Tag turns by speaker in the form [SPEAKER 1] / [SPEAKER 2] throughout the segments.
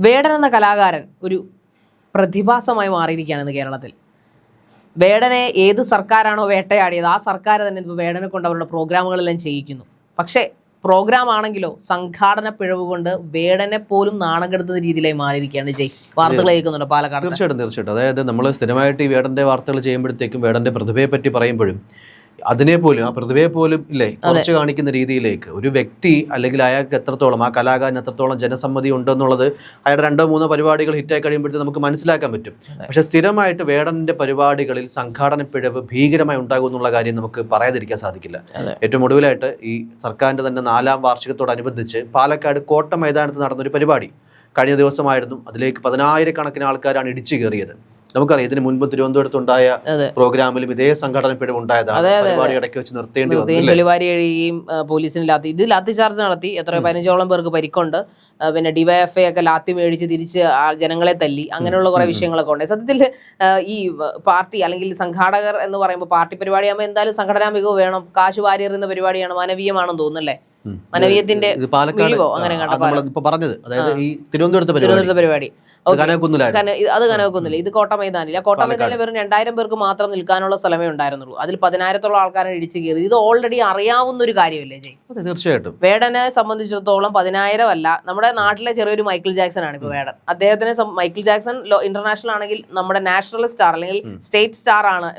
[SPEAKER 1] വേടൻ എന്ന കലാകാരൻ ഒരു പ്രതിഭാസമായി മാറിയിരിക്കുകയാണ് ഇന്ന് കേരളത്തിൽ. വേടനെ ഏത് സർക്കാരാണോ വേട്ടയാടിയത് ആ സർക്കാർ തന്നെ ഇപ്പോൾ വേടനെ കൊണ്ട് അവരുടെ പ്രോഗ്രാമുകളെല്ലാം ചെയ്യിക്കുന്നു. പക്ഷേ പ്രോഗ്രാം ആണെങ്കിലോ സംഘാടന പിഴവ് കൊണ്ട് വേടനെ പോലും നാണം കെടുത്തുന്ന രീതിയിലായി മാറിയിരിക്കുകയാണ് ജയ്. വാർത്തകൾ കേൾക്കുന്നുണ്ട് പാലക്കാട്.
[SPEAKER 2] തീർച്ചയായിട്ടും തീർച്ചയായിട്ടും. അതായത് നമ്മൾ സ്ഥിരമായിട്ട് ഈ വേടന്റെ വാർത്തകൾ ചെയ്യുമ്പോഴത്തേക്കും വേടന്റെ പ്രതിഭയെ പറ്റി പറയുമ്പോഴും അതിനെ പോലും ആ പ്രതിഭയെ പോലും ഇല്ലേ കുറച്ച് കാണിക്കുന്ന രീതിയിലേക്ക് ഒരു വ്യക്തി അല്ലെങ്കിൽ അയാൾക്ക് എത്രത്തോളം ആ കലാകാരന് എത്രത്തോളം ജനസമ്മതി ഉണ്ടെന്നുള്ളത് അയാളുടെ രണ്ടോ മൂന്നോ പരിപാടികൾ ഹിറ്റായി കഴിയുമ്പോഴത്തേക്ക് നമുക്ക് മനസ്സിലാക്കാൻ പറ്റും. പക്ഷെ സ്ഥിരമായിട്ട് വേടന്റെ പരിപാടികളിൽ സംഘാടന പിഴവ് ഭീകരമായി ഉണ്ടാകും എന്നുള്ള കാര്യം നമുക്ക് പറയാതിരിക്കാൻ സാധിക്കില്ല. ഏറ്റവും ഒടുവിലായിട്ട് ഈ സർക്കാരിന്റെ തന്നെ നാലാം വാർഷികത്തോടനുബന്ധിച്ച് പാലക്കാട് കോട്ട മൈതാനത്ത് നടന്നൊരു പരിപാടി. കഴിഞ്ഞ ദിവസമായിരുന്നു അതിലേക്ക് പതിനായിരക്കണക്കിന് ആൾക്കാരാണ് ഇടിച്ചു കയറിയത്. നമുക്കറിയാം ഇതിന് മുൻപ് തിരുവനന്തപുരത്തുണ്ടായ പ്രോഗ്രാമിലും ഇതേ സംഘടന പിഴവ് ഉണ്ടായതാണ് പരിപാടി ഇടയ്ക്ക് വെച്ച് നിർത്തേണ്ടി വന്നു
[SPEAKER 1] കഴിയുകയും പോലീസിന് ലാത്തി ഇത് ലാത്തി ചാർജ് നടത്തി. എത്ര പതിനഞ്ചോളം പേർക്ക് പരിക്കുണ്ട്. പിന്നെ ഡിവൈഎഫ്ഐ ഒക്കെ ലാത്തി മേടിച്ച് തിരിച്ച് ആ ജനങ്ങളെ തല്ലി. അങ്ങനെയുള്ള കുറെ വിഷയങ്ങളൊക്കെ ഉണ്ട്. സത്യത്തിൽ ഈ പാർട്ടി അല്ലെങ്കിൽ സംഘാടകർ എന്ന് പറയുമ്പോൾ പാർട്ടി പരിപാടിയാകുമ്പോൾ എന്തായാലും സംഘടനാ മികവ് വേണം. കാശ് വാരി എറിയുന്ന പരിപാടിയാണ് മാനവീയമാണെന്ന് തോന്നുന്നല്ലേ. മാനവീയത്തിന്റെ അങ്ങനെ
[SPEAKER 2] പറഞ്ഞത്. അതായത് ഈ തിരുവനന്തപുരത്തെ പരിപാടി.
[SPEAKER 1] അത് കനകക്കുന്നില്ല ഇത് കോട്ട മൈതാനില്ല കോട്ട മൈതാനിൽ വെറും രണ്ടായിരം പേർക്ക് മാത്രം നിൽക്കാനുള്ള സ്ഥലമേ ഉണ്ടായിരുന്നുള്ളൂ. അതിൽ പതിനായിരത്തോളം ആൾക്കാരെ ഇടിച്ചു കയറി ഇത് ഓൾറെഡി അറിയാവുന്ന ഒരു കാര്യമല്ലേ ജയ്?
[SPEAKER 2] തീർച്ചയായിട്ടും.
[SPEAKER 1] വേടനെ സംബന്ധിച്ചിടത്തോളം പതിനായിരം അല്ല. നമ്മുടെ നാട്ടിലെ ചെറിയൊരു മൈക്കിൾ ജാക്സൺ ആണ് ഇപ്പൊ വേടൻ. അദ്ദേഹത്തിന് മൈക്കിൾ ജാക്സൺ ഇന്റർനാഷണൽ ആണെങ്കിൽ നമ്മുടെ നാഷണൽ സ്റ്റാർ അല്ലെങ്കിൽ സ്റ്റേറ്റ് സ്റ്റാർ ആണ്.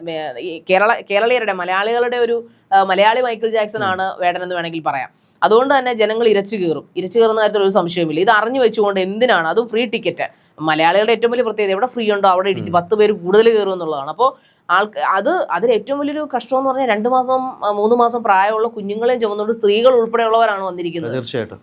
[SPEAKER 1] കേരള കേരളീയരുടെ മലയാളികളുടെ ഒരു മലയാളി മൈക്കിൾ ജാക്സൺ ആണ് വേടൻ എന്ന് വേണമെങ്കിൽ പറയാം. അതുകൊണ്ട് തന്നെ ജനങ്ങൾ ഇരച്ചു കയറും ഇരച്ചു കയറുന്ന കാര്യത്തിൽ ഒരു സംശയമില്ല ഇത് അറിഞ്ഞു വെച്ചുകൊണ്ട് എന്തിനാണ്? അതും ഫ്രീ ടിക്കറ്റ് മലയാളികളുടെ ഏറ്റവും വലിയ പ്രത്യേകത എവിടെ ഫ്രീ ഉണ്ടോ അവിടെ ഇടിച്ച് പത്ത് പേര് കൂടുതൽ കയറും എന്നുള്ളതാണ്. അപ്പോൾ ആൾക്ക് അത് അതിൽ ഏറ്റവും വലിയൊരു കഷ്ടം എന്ന് പറഞ്ഞാൽ രണ്ട് മാസം മൂന്ന് മാസം പ്രായമുള്ള കുഞ്ഞുങ്ങളെയും ചുമന്നുകൊണ്ട് സ്ത്രീകൾ ഉൾപ്പെടെയുള്ളവരാണ് വന്നിരിക്കുന്നത്.
[SPEAKER 2] തീർച്ചയായിട്ടും.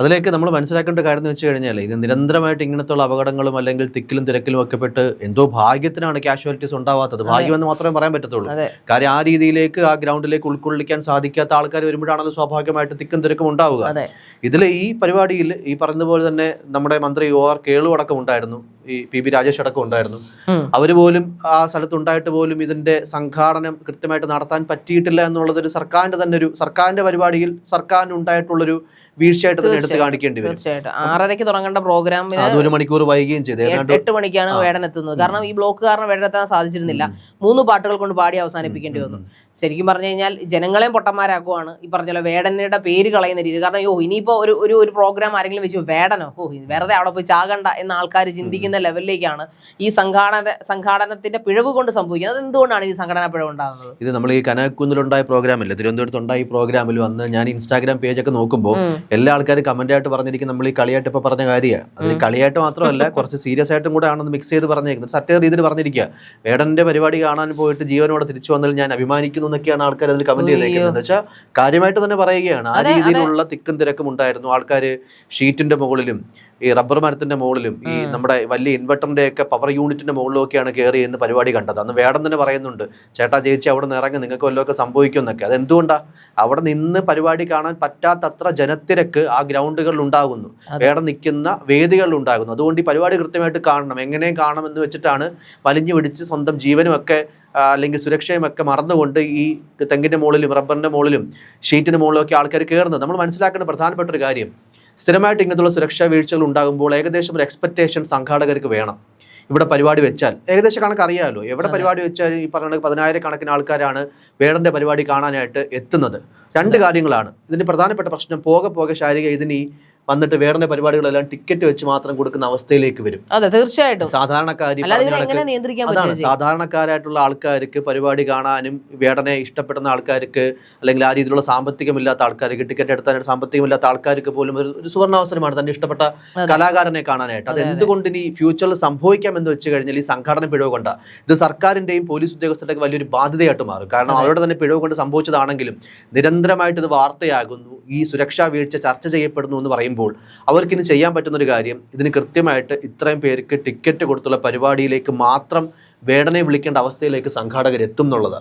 [SPEAKER 2] അതിലേക്ക് നമ്മൾ മനസ്സിലാക്കേണ്ട കാര്യം എന്ന് വെച്ച് കഴിഞ്ഞാൽ ഇത് നിരന്തരമായിട്ട് ഇങ്ങനത്തുള്ള അപകടങ്ങളും അല്ലെങ്കിൽ തിക്കിലും തിരക്കിലും ഒക്കെ പെട്ട് എന്തോ ഭാഗ്യത്തിനാണ് കാഷ്വാലിറ്റീസ് ഉണ്ടാവാത്തത്. ഭാഗ്യമെന്ന് മാത്രമേ പറയാൻ പറ്റത്തുള്ളൂ. കാര്യം ആ രീതിയിലേക്ക് ആ ഗ്രൗണ്ടിലേക്ക് ഉൾക്കൊള്ളിക്കാൻ സാധിക്കാത്ത ആൾക്കാർ വരുമ്പോഴാണല്ലോ സ്വാഭാവികമായിട്ട് തിക്കും തിരക്കും ഉണ്ടാവുക. ഇതിൽ ഈ പരിപാടിയിൽ ഈ പറഞ്ഞതുപോലെ തന്നെ നമ്മുടെ മന്ത്രി ഒ ആർ കേളു അടക്കം ഉണ്ടായിരുന്നു. ഈ പി ബി രാജേഷ് അടക്കം ഉണ്ടായിരുന്നു.
[SPEAKER 1] അവർ
[SPEAKER 2] അവർ പോലും ആ സ്ഥലത്തുണ്ടായിട്ട് പോലും ഇതിന്റെ സംഘാടനം കൃത്യമായിട്ട് നടത്താൻ പറ്റിയിട്ടില്ല എന്നുള്ളത് ഒരു സർക്കാരിന്റെ തന്നെ ഒരു സർക്കാരിന്റെ പരിപാടിയിൽ സർക്കാരിന് ഉണ്ടായിട്ടുള്ളൊരു വീഴ്ചയായിട്ട് തന്നെ എടുത്ത് കാണിക്കേണ്ടി വരും.
[SPEAKER 1] തീർച്ചയായിട്ടും. ആറരയ്ക്ക് തുടങ്ങേണ്ട പ്രോഗ്രാമിന്
[SPEAKER 2] അത് ഒരു മണിക്കൂർ വൈകുകയും ചെയ്തു. ഏതാണ്ട്
[SPEAKER 1] എട്ട് മണിക്കാണ് വേടനെത്തുന്നത് കാരണം ഈ ബ്ലോക്ക് കാരണം വേടനെത്താൻ സാധിച്ചിരുന്നില്ല. മൂന്ന് പാട്ടുകൾ കൊണ്ട് പാടി അവസാനിപ്പിക്കേണ്ടി വന്നു. ശരിക്കും പറഞ്ഞു കഴിഞ്ഞാൽ ജനങ്ങളെയും പൊട്ടന്മാരാക്കുവാണ്. ഈ പറഞ്ഞ വേടനയുടെ പേര് കളയുന്ന രീതി. കാരണം യോ ഇനിയിപ്പോ ഒരു ഒരു ഒരു പ്രോഗ്രാം ആരെങ്കിലും വെച്ചു വേടനോ ഓ വെറുതെ അവിടെ പോയി ചാകണ്ട എന്ന ആൾക്കാർ ചിന്തിക്കുന്ന ലെവലിലേക്കാണ് ഈ സംഘാടന സംഘാടനത്തിന്റെ പിഴവ് കൊണ്ട് സംഭവിക്കുന്നത്. അത് എന്തുകൊണ്ടാണ് ഈ സംഘടനാ പിഴവ് ഉണ്ടാകുന്നത്?
[SPEAKER 2] ഇത് നമ്മൾ ഈ കനകുന്നിലുണ്ടായ ഇല്ല? തിരുവനന്തപുരത്തുണ്ടായ ഈ പ്രോഗ്രാമിൽ വന്ന് ഞാൻ ഇൻസ്റ്റാഗ്രാം പേജ് ഒക്കെ
[SPEAKER 1] നോക്കുമ്പോൾ
[SPEAKER 2] എല്ലാ ആൾക്കാരും കമന്റ് ആയിട്ട് പറഞ്ഞിരിക്കും നമ്മൾ ഈ കളിയായിട്ട് ഇപ്പൊ പറഞ്ഞ കാര്യമാണ് അത് കളിയായിട്ട് മാത്രമല്ല കുറച്ച് സീരിയസ് ആയിട്ടും കൂടെ ആണെന്ന് മിക്സ് ചെയ്ത് പറഞ്ഞേക്കുന്നത്. സത്യ രീതിയിൽ പറഞ്ഞിരിക്കുക. വേടന്റെ പരിപാടി കാണാൻ പോയിട്ട് ജീവനോടെ തിരിച്ചു വന്നതിൽ ഞാൻ അഭിമാനിക്കുന്നു എന്നൊക്കെയാണ് ആൾക്കാർ അതിൽ കമന്റ് ചെയ്തേക്കുന്നത്. വെച്ചാൽ കാര്യമായിട്ട് തന്നെ പറയുകയാണ്. ആ രീതിയിലുള്ള തിക്കും തിരക്കും ഉണ്ടായിരുന്നു. ആൾക്കാർ ഷീറ്റിന്റെ മുകളിലും ഈ റബ്ബർ മരത്തിന്റെ മുകളിലും ഈ നമ്മുടെ വലിയ ഇൻവെർട്ടറിന്റെ ഒക്കെ പവർ യൂണിറ്റിന്റെ മുകളിലൊക്കെയാണ് കയറി എന്ന് പരിപാടി കണ്ടത്. അന്ന് വേടം തന്നെ പറയുന്നുണ്ട് ചേട്ടാ ചേച്ചി അവിടെ നിന്ന് ഇറങ്ങി നിങ്ങൾക്ക് വല്ലതൊക്കെ സംഭവിക്കും എന്നൊക്കെ. അതെന്തുകൊണ്ടാ? അവിടെ നിന്ന് പരിപാടി കാണാൻ പറ്റാത്തത്ര ജനത്തിരക്ക് ആ ഗ്രൗണ്ടുകളിൽ ഉണ്ടാകുന്നു. വേടം നിൽക്കുന്ന വേദികളിൽ ഉണ്ടാകുന്നു. അതുകൊണ്ട് ഈ പരിപാടി കൃത്യമായിട്ട് കാണണം. എങ്ങനെയും കാണണം എന്ന് വെച്ചിട്ടാണ് വലിഞ്ഞു പിടിച്ച് സ്വന്തം ജീവനും ഒക്കെ അല്ലെങ്കിൽ സുരക്ഷയും ഒക്കെ മറന്നുകൊണ്ട് ഈ തെങ്ങിന്റെ മുകളിലും റബ്ബറിന്റെ മുകളിലും ഷീറ്റിന്റെ മുകളിലും ഒക്കെ ആൾക്കാർ കയറുന്നത് നമ്മൾ മനസ്സിലാക്കേണ്ട പ്രധാനപ്പെട്ട ഒരു കാര്യം സ്ഥിരമായിട്ട് ഇങ്ങനത്തുള്ള സുരക്ഷാ വീഴ്ചകൾ ഉണ്ടാകുമ്പോൾ ഏകദേശം ഒരു എക്സ്പെക്ടേഷൻ സംഘാടകർക്ക് വേണം. ഇവിടെ പരിപാടി വെച്ചാൽ. ഏകദേശം കണക്ക് അറിയാമല്ലോ എവിടെ പരിപാടി വെച്ചാൽ ഈ പറഞ്ഞ പതിനായിരക്കണക്കിന് ആൾക്കാരാണ് വേടന്റെ പരിപാടി കാണാനായിട്ട് എത്തുന്നത്. രണ്ട് കാര്യങ്ങളാണ്. ഇതിന്റെ പ്രധാനപ്പെട്ട പ്രശ്നം പോകെ പോകെ ശാരീരിക ഇതിന് ഈ വന്നിട്ട് വേറെ പരിപാടികളെല്ലാം ടിക്കറ്റ് വെച്ച് മാത്രം കൊടുക്കുന്ന അവസ്ഥയിലേക്ക് വരും.
[SPEAKER 1] അതെ തീർച്ചയായിട്ടും.
[SPEAKER 2] സാധാരണക്കാരി
[SPEAKER 1] നിയന്ത്രിക്കാൻ
[SPEAKER 2] അതാണ്. സാധാരണക്കാരായിട്ടുള്ള ആൾക്കാർക്ക് പരിപാടി കാണാനും വേടനെ ഇഷ്ടപ്പെടുന്ന ആൾക്കാർക്ക് അല്ലെങ്കിൽ ആ രീതിയിലുള്ള സാമ്പത്തികമില്ലാത്ത ആൾക്കാർക്ക് ടിക്കറ്റ് എടുത്താനായിട്ട് സാമ്പത്തികമില്ലാത്ത ആൾക്കാർക്ക് പോലും ഒരു സുവർണാവസരമാണ് തന്റെ ഇഷ്ടപ്പെട്ട കലാകാരനെ കാണാനായിട്ട്. അത് എന്തുകൊണ്ട് ഇനി ഫ്യൂച്ചറിൽ സംഭവിക്കാം എന്ന് വെച്ച് കഴിഞ്ഞാൽ ഈ സംഘടന പിഴവ് കൊണ്ട. ഇത് സർക്കാരിന്റെയും പോലീസ് ഉദ്യോഗസ്ഥരുടെ വലിയൊരു ബാധ്യതയായിട്ട് മാറും. കാരണം അവരുടെ തന്നെ പിഴവ് കൊണ്ട് സംഭവിച്ചതാണെങ്കിലും നിരന്തരമായിട്ട് ഇത് വാർത്തയാകുന്നു. ഈ സുരക്ഷാ വീഴ്ച ചർച്ച ചെയ്യപ്പെടുന്നു എന്ന് പറയുമ്പോൾ അവർക്കിനി ചെയ്യാൻ പറ്റുന്ന ഒരു കാര്യം ഇതിന് കൃത്യമായിട്ട് ഇത്രയും പേർക്ക് ടിക്കറ്റ് കൊടുത്തുള്ള പരിപാടിയിലേക്ക് മാത്രം വേടനെ വിളിക്കേണ്ട അവസ്ഥയിലേക്ക് സംഘാടകർ എത്തും എന്നുള്ളത്.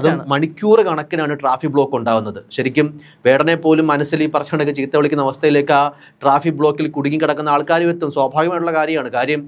[SPEAKER 1] അത്
[SPEAKER 2] മണിക്കൂർ കണക്കിനാണ് ട്രാഫിക് ബ്ലോക്ക് ഉണ്ടാവുന്നത്. ശരിക്കും വേടനെ പോലും മനസ്സിൽ ഈ പറഞ്ഞുകൊണ്ടൊക്കെ ചീത്ത വിളിക്കുന്ന അവസ്ഥയിലേക്ക് ആ ട്രാഫിക് ബ്ലോക്കിൽ കുടുങ്ങി കിടക്കുന്ന ആൾക്കാരും എത്തും. സ്വാഭാവികമായിട്ടുള്ള കാര്യമാണ്. കാര്യം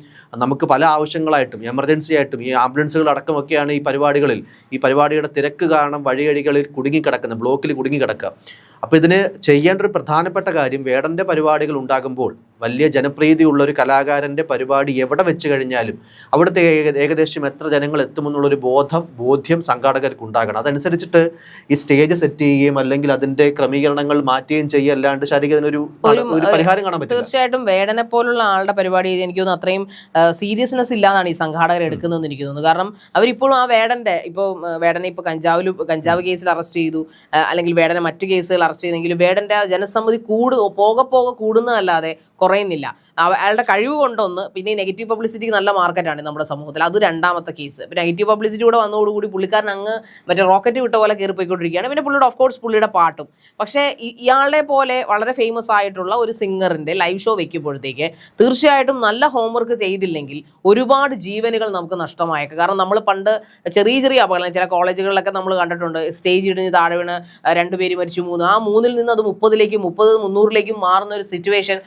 [SPEAKER 2] നമുക്ക് പല ആവശ്യങ്ങളായിട്ടും എമർജൻസി ആയിട്ടും ഈ ആംബുലൻസുകൾ അടക്കമൊക്കെയാണ് ഈ പരിപാടികളിൽ ഈ പരിപാടിയുടെ തിരക്ക് കാരണം വഴിയഴികളിൽ കുടുങ്ങി കിടക്കുന്നത് ബ്ലോക്കിൽ കുടുങ്ങി കിടക്കുക. അപ്പോൾ ഇതിന് ചെയ്യേണ്ട ഒരു പ്രധാനപ്പെട്ട കാര്യം വേടന്റെ പരിപാടികൾ ഉണ്ടാകുമ്പോൾ വലിയ ജനപ്രീതിയുള്ള ഒരു കലാകാരന്റെ പരിപാടി എവിടെ വെച്ച് കഴിഞ്ഞാലും അവിടുത്തെ ഏകദേശം എത്ര ജനങ്ങൾ എത്തുമെന്നുള്ളൊരു ബോധം ബോധ്യം സംഘാടകർക്ക് ഉണ്ടാകണം. അതനുസരിച്ചിട്ട് ഈ സ്റ്റേജ് സെറ്റ് ചെയ്യുകയും അല്ലെങ്കിൽ അതിന്റെ ക്രമീകരണങ്ങൾ മാറ്റുകയും ചെയ്യുക അല്ലാണ്ട് ശാരീരിക അതിനൊരു
[SPEAKER 1] ഒരു-
[SPEAKER 2] പരിഹാരം കാണാൻ പറ്റും
[SPEAKER 1] തീർച്ചയായിട്ടും വേടനെ പോലുള്ള ആളുടെ പരിപാടി എനിക്ക് തോന്നുന്നു അത്രയും സീരിയസ്നെസ് ഇല്ലാന്നാണ് ഈ സംഘാടകർ എടുക്കുന്നതെന്ന് എനിക്ക് തോന്നുന്നു. കാരണം അവരിപ്പോഴും ആ വേടന്റെ ഇപ്പോൾ വേടനെ ഇപ്പോൾ കഞ്ചാവിൽ കഞ്ചാവ് കേസിൽ അറസ്റ്റ് ചെയ്തു. അല്ലെങ്കിൽ വേടനെ മറ്റു കേസുകൾ അറസ്റ്റ് ചെയ്തെങ്കിലും വേടന്റെ ജനസമ്മതി കൂടു പോകെ പോകെ കൂടുന്നതല്ലാതെ കുറയുന്നില്ല. അയാളുടെ കഴിവ് കൊണ്ടൊന്ന് പിന്നെ നെഗറ്റീവ് പബ്ലിസിറ്റിക്ക് നല്ല മാർക്കറ്റാണ് നമ്മുടെ സമൂഹത്തിൽ. അത് രണ്ടാമത്തെ കേസ് നെഗറ്റീവ് പബ്ലിസിറ്റി കൂടെ വന്നതോടുകൂടി പുള്ളിക്കാരൻ അങ്ങ് മറ്റേ റോക്കറ്റ് വിട്ട പോലെ കയറി പോയിക്കൊണ്ടിരിക്കുകയാണ് പിന്നെ പുള്ളിയുടെ ഓഫ് കോഴ്സ് പുള്ളിയുടെ പാട്ടും. പക്ഷേ ഇയാളെ പോലെ വളരെ ഫേമസ് ആയിട്ടുള്ള ഒരു സിംഗറിന്റെ ലൈവ് ഷോ വെക്കുമ്പോഴത്തേക്ക് തീർച്ചയായിട്ടും നല്ല ഹോംവർക്ക് ചെയ്തില്ലെങ്കിൽ ഒരുപാട് ജീവനുകൾ നമുക്ക് നഷ്ടമായേക്കാം. കാരണം നമ്മൾ പണ്ട് ചെറിയ ചെറിയ അപകടങ്ങൾ ചില കോളേജുകളിലൊക്കെ നമ്മൾ കണ്ടിട്ടുണ്ട്. സ്റ്റേജ് ഇടിഞ്ഞ് താഴെ വീണ് രണ്ടുപേര് മരിച്ചു മൂന്ന്. ആ മൂന്നിൽ നിന്ന് അത് മുപ്പതിലേക്കും മുപ്പത് മുന്നൂറിലേക്കും മാറുന്ന ഒരു സിറ്റുവേഷൻ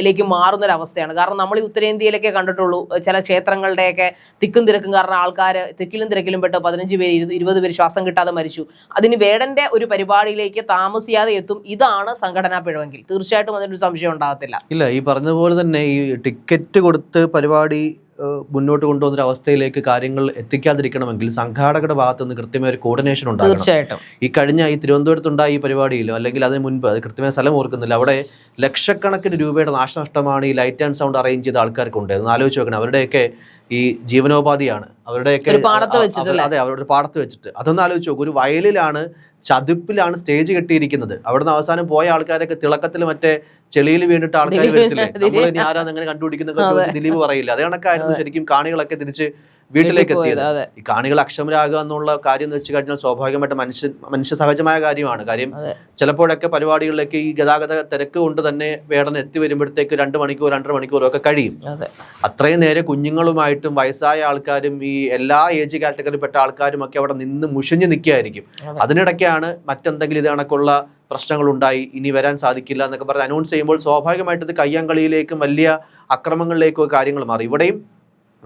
[SPEAKER 1] ിലേക്ക് മാറുന്ന ഒരു അവസ്ഥയാണ് കാരണം നമ്മൾ ഈ ഉത്തരേന്ത്യയിലൊക്കെ കണ്ടിട്ടുള്ളൂ ചില ക്ഷേത്രങ്ങളുടെയൊക്കെ തിക്കും തിരക്കും കാരണം ആൾക്കാർ തിക്കിലും തിരക്കിലും പെട്ട് പതിനഞ്ച് പേര് ഇരുപത് പേര് ശ്വാസം കിട്ടാതെ മരിച്ചു. അതിന് വേടന്റെ ഒരു പരിപാടിയിലേക്ക് താമസിയാതെ എത്തും ഇതാണ് സംഘടനാ പിഴവെങ്കിൽ. തീർച്ചയായിട്ടും അതിനൊരു സംശയം ഉണ്ടാകത്തില്ല.
[SPEAKER 2] ഇല്ല ഈ പറഞ്ഞ പോലെ തന്നെ ഈ ടിക്കറ്റ് കൊടുത്ത് പരിപാടി മുന്നോട്ട് കൊണ്ടുപോകുന്ന അവസ്ഥയിലേക്ക് കാര്യങ്ങൾ എത്തിക്കാതിരിക്കണമെങ്കിൽ സംഘാടകരുടെ ഭാഗത്ത് നിന്ന് കൃത്യമായ ഒരു കോർഡിനേഷൻ ഉണ്ടാകും
[SPEAKER 1] തീർച്ചയായിട്ടും.
[SPEAKER 2] ഈ കഴിഞ്ഞ ഈ തിരുവനന്തപുരത്തുണ്ടായ ഈ പരിപാടിയിലോ അല്ലെങ്കിൽ അതിന് മുൻപ് അത് കൃത്യമായ സ്ഥലം ഓർക്കുന്നില്ല. അവിടെ ലക്ഷക്കണക്കിന് രൂപയുടെ നാശനഷ്ടമാണ് ഈ ലൈറ്റ് ആൻഡ് സൗണ്ട് അറേഞ്ച് ചെയ്ത ആൾക്കാർക്ക് ഉണ്ട് ഒന്ന് ആലോചിച്ച് നോക്കണം. അവരുടെയൊക്കെ ഈ ജീവനോപാധിയാണ്. അവരുടെയൊക്കെ അതെ അവരുടെ പാടത്ത് വെച്ചിട്ട്. അതൊന്ന് ആലോചിച്ച് നോക്കും. ഒരു വയലിലാണ് ചതുപ്പിലാണ് സ്റ്റേജ് കെട്ടിയിരിക്കുന്നത്. അവിടുന്ന് അവസാനം പോയ ആൾക്കാരൊക്കെ തിളക്കത്തിൽ മറ്റേ ചെളിയിൽ വീണിട്ട് ആൾക്കാർ വരത്തില്ലേ? നമ്മൾ ഇനി ആരാന്ന് അങ്ങനെ കണ്ടുപിടിക്കുന്നൊക്കെ ദിലീപ് പറയില്ല? അതേ കണക്കായിരുന്നു ശരിക്കും കാണികളൊക്കെ തിരിച്ച് വീട്ടിലേക്ക് എത്തിയത്. ഈ കാണികൾ അക്ഷമരാകുക എന്നുള്ള കാര്യം എന്ന് വെച്ച് കഴിഞ്ഞാൽ സ്വാഭാവികമായിട്ട് മനുഷ്യ മനുഷ്യ സഹജമായ കാര്യമാണ്. കാര്യം ചിലപ്പോഴൊക്കെ പരിപാടികളിലേക്ക് ഈ ഗതാഗത തിരക്ക് കൊണ്ട് തന്നെ വേടന എത്തി വരുമ്പോഴത്തേക്ക് രണ്ട് മണിക്കൂർ രണ്ടര മണിക്കൂറും ഒക്കെ കഴിയും.
[SPEAKER 1] അതെ.
[SPEAKER 2] അത്രയും നേരെ കുഞ്ഞുങ്ങളുമായിട്ടും വയസ്സായ ആൾക്കാരും ഈ എല്ലാ ഏജ് കാറ്റഗറിയിൽപ്പെട്ട ആൾക്കാരും ഒക്കെ അവിടെ നിന്ന് മുഷിഞ്ഞു നിൽക്കുകയായിരിക്കും.
[SPEAKER 1] അതെ.
[SPEAKER 2] അതിനിടയ്ക്കാണ് മറ്റെന്തെങ്കിലും ഇത് കണക്കുള്ള പ്രശ്നങ്ങൾ ഉണ്ടായി ഇനി വരാൻ സാധിക്കില്ല എന്നൊക്കെ പറഞ്ഞ് അനൗൺസ് ചെയ്യുമ്പോൾ സ്വാഭാവികമായിട്ട് ഇത് കയ്യാങ്കളിയിലേക്കും വലിയ അക്രമങ്ങളിലേക്കും കാര്യങ്ങൾ മാറി. ഇവിടെയും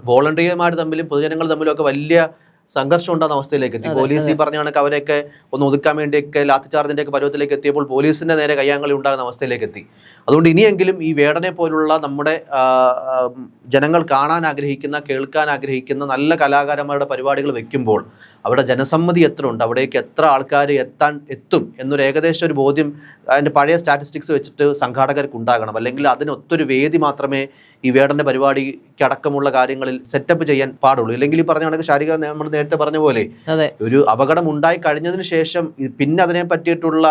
[SPEAKER 2] വോളണ്ടിയർമാർ തമ്മിലും പൊതുജനങ്ങൾ തമ്മിലും ഒക്കെ വലിയ സംഘർഷം ഉണ്ടാകുന്ന അവസ്ഥയിലേക്ക് എത്തി. പോലീസ് ഈ പറഞ്ഞ കണക്ക് അവരെയൊക്കെ ഒന്ന് ഒതുക്കാൻ വേണ്ടിയൊക്കെ ലാത്തി ചാർജിന്റെ ഒക്കെ പരുവത്തിലേക്ക് എത്തിയപ്പോൾ പോലീസിന്റെ നേരെ കയ്യാങ്കളി ഉണ്ടാകുന്ന അവസ്ഥയിലേക്ക് എത്തി. അതുകൊണ്ട് ഇനിയെങ്കിലും ഈ വേടനെ പോലുള്ള നമ്മുടെ ജനങ്ങൾ കാണാൻ ആഗ്രഹിക്കുന്ന കേൾക്കാൻ ആഗ്രഹിക്കുന്ന നല്ല കലാകാരന്മാരുടെ പരിപാടികൾ വെക്കുമ്പോൾ അവിടെ ജനസമ്മതി എത്ര ഉണ്ട് അവിടേക്ക് എത്ര ആൾക്കാർ എത്താൻ എത്തും? എന്നൊരു ഏകദേശം ഒരു ബോധ്യം അതിന്റെ പഴയ സ്റ്റാറ്റിസ്റ്റിക്സ് വെച്ചിട്ട് സംഘാടകർക്ക് ഉണ്ടാകണം. അല്ലെങ്കിൽ അതിനൊത്തൊരു വേദി മാത്രമേ ഈ വേടന്റെ പരിപാടിക്ക് അടക്കമുള്ള കാര്യങ്ങളിൽ സെറ്റപ്പ് ചെയ്യാൻ പാടുള്ളൂ. ഇല്ലെങ്കിൽ ഈ പറഞ്ഞ കണക്ക് ശാരീരിക നമ്മൾ നേരത്തെ പറഞ്ഞ പോലെ ഒരു അപകടം ഉണ്ടായി കഴിഞ്ഞതിന് ശേഷം പിന്നെ അതിനെ പറ്റിയിട്ടുള്ള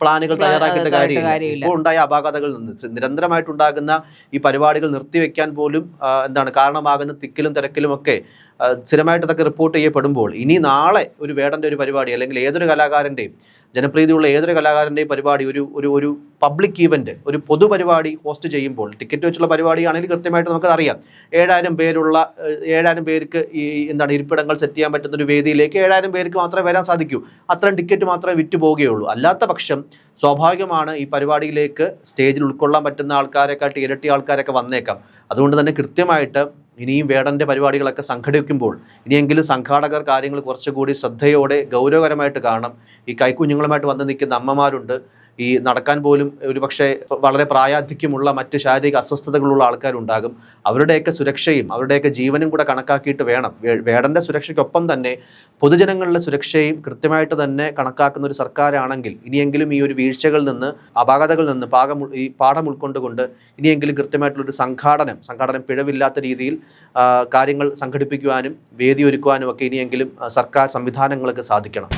[SPEAKER 2] പ്ലാനുകൾ തയ്യാറാക്കേണ്ട
[SPEAKER 1] കാര്യം
[SPEAKER 2] കാര്യമില്ല. ഇപ്പോൾ ഉണ്ടായ അപാകതകളിൽ നിന്ന് നിരന്തരമായിട്ടുണ്ടാകുന്ന ഈ പരിപാടികൾ നിർത്തിവെക്കാൻ പോലും എന്താണ് കാരണമാകുന്ന തിക്കിലും തിരക്കിലും ഒക്കെ സ്ഥിരമായിട്ട് റിപ്പോർട്ട് ചെയ്യപ്പെടുമ്പോൾ ഇനി നാളെ ഒരു വേടന്റെ ഒരു പരിപാടി അല്ലെങ്കിൽ ഏതൊരു കലാകാരന്റെയും ജനപ്രീതിയുള്ള ഏതൊരു കലാകാരന്റെയും പരിപാടി ഒരു ഒരു ഒരു പബ്ലിക് ഈവന്റ് ഒരു പൊതുപരിപാടി ഹോസ്റ്റ് ചെയ്യുമ്പോൾ ടിക്കറ്റ് വെച്ചുള്ള പരിപാടിയാണെങ്കിൽ കൃത്യമായിട്ട് നമുക്കറിയാം ഏഴായിരം പേരുള്ള ഏഴായിരം പേർക്ക് ഈ എന്താണ് ഇരിപ്പിടങ്ങൾ സെറ്റ് ചെയ്യാൻ പറ്റുന്ന ഒരു വേദിയിലേക്ക് ഏഴായിരം പേർക്ക് മാത്രമേ വരാൻ സാധിക്കൂ. അത്രയും ടിക്കറ്റ് മാത്രമേ വിറ്റ് പോവുകയുള്ളൂ. അല്ലാത്ത പക്ഷം സ്വാഭാവികമാണ് ഈ പരിപാടിയിലേക്ക് സ്റ്റേജിൽ ഉൾക്കൊള്ളാൻ പറ്റുന്ന ആൾക്കാരെക്കാട്ടി ഇരട്ടി ആൾക്കാരൊക്കെ വന്നേക്കാം. അതുകൊണ്ട് തന്നെ കൃത്യമായിട്ട് ഇനിയും വേടന്റെ പരിപാടികളൊക്കെ സംഘടിപ്പിക്കുമ്പോൾ ഇനിയെങ്കിലും സംഘാടകർ കാര്യങ്ങൾ കുറച്ചുകൂടി ശ്രദ്ധയോടെ ഗൗരവകരമായിട്ട് കാണണം. ഈ കൈക്കുഞ്ഞുങ്ങളുമായിട്ട് വന്ന് നിൽക്കുന്ന അമ്മമാരുണ്ട്. ഈ നടക്കാൻ പോലും ഒരുപക്ഷെ വളരെ പ്രായാധിക്യമുള്ള മറ്റ് ശാരീരിക അസ്വസ്ഥതകളുള്ള ആൾക്കാരുണ്ടാകും. അവരുടെയൊക്കെ സുരക്ഷയും അവരുടെയൊക്കെ ജീവനും കൂടെ കണക്കാക്കിയിട്ട് വേണം. വേടന്റെ സുരക്ഷയ്ക്കൊപ്പം തന്നെ പൊതുജനങ്ങളുടെ സുരക്ഷയും കൃത്യമായിട്ട് തന്നെ കണക്കാക്കുന്ന ഒരു സർക്കാരാണെങ്കിൽ ഇനിയെങ്കിലും ഈ ഒരു വീഴ്ചകളിൽ നിന്ന് അപാകതകളിൽ നിന്ന് പാകം ഈ പാഠം ഉൾക്കൊണ്ടുകൊണ്ട് ഇനിയെങ്കിലും കൃത്യമായിട്ടുള്ളൊരു സംഘാടനം സംഘാടനം പിഴവില്ലാത്ത രീതിയിൽ കാര്യങ്ങൾ സംഘടിപ്പിക്കുവാനും വേദി ഒരുക്കുവാനും ഒക്കെ ഇനിയെങ്കിലും സർക്കാർ സംവിധാനങ്ങൾക്ക് സാധിക്കണം.